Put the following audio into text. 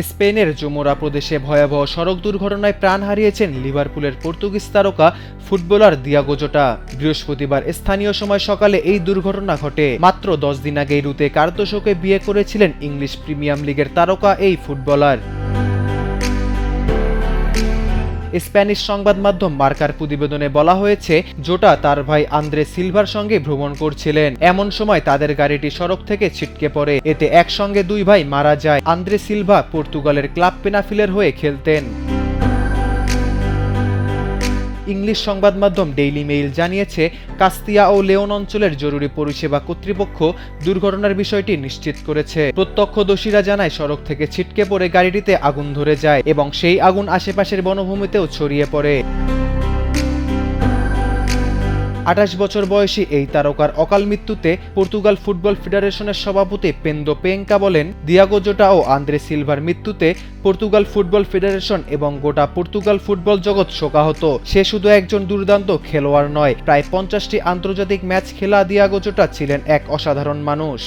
স্পেনের জোমোরা প্রদেশে ভয়াবহ সড়ক দুর্ঘটনায় প্রাণ হারিয়েছেন লিভারপুলের পর্তুগিজ তারকা ফুটবলার দিয়াগোজোটা বৃহস্পতিবার স্থানীয় সময় সকালে এই দুর্ঘটনা ঘটে। মাত্র দশ দিন আগে রুতে কার্তোশোকে বিয়ে করেছিলেন ইংলিশ প্রিমিয়াম লিগের তারকা এই ফুটবলার। স্প্যানিশ সংবাদ মাধ্যম মার্কার প্রতিবেদনে বলা হয়েছে, জোটা তার ভাই আন্দ্রে সিলভার সঙ্গে ভ্রমণ করছিলেন। এমন সময় তাদের গাড়িটি সড়ক থেকে ছিটকে পড়ে। এতে একসঙ্গে দুই ভাই মারা যায়। আন্দ্রে সিলভা পর্তুগালের ক্লাব পেনাফিলের হয়ে খেলতেন। ইংলিশ সংবাদ মাধ্যম ডেইলি মেইল জানিয়েছে, কাস্তিয়া ও লেওন অঞ্চলের জরুরি পরিষেবা কর্তৃপক্ষ দুর্ঘটনার বিষয়টি নিশ্চিত করেছে। প্রত্যক্ষদর্শীরা জানায়, সড়ক থেকে ছিটকে পড়ে গাড়িটিতে আগুন ধরে যায় এবং সেই আগুন আশেপাশের বনভূমিতেও ছড়িয়ে পড়ে। আঠাশ বছর বয়সী এই তারকার অকাল মৃত্যুতে পর্তুগাল ফুটবল ফেডারেশনের সভাপতি পেন্দো পেঙ্কা বলেন, দিয়াগো জোটা ও আন্দ্রে সিলভার মৃত্যুতে পর্তুগাল ফুটবল ফেডারেশন এবং গোটা পর্তুগাল ফুটবল জগৎ শোকাহত। সে শুধু একজন দুর্দান্ত খেলোয়াড় নয়, প্রায় পঞ্চাশটি আন্তর্জাতিক ম্যাচ খেলা দিয়াগো জোটা ছিলেন এক অসাধারণ মানুষ।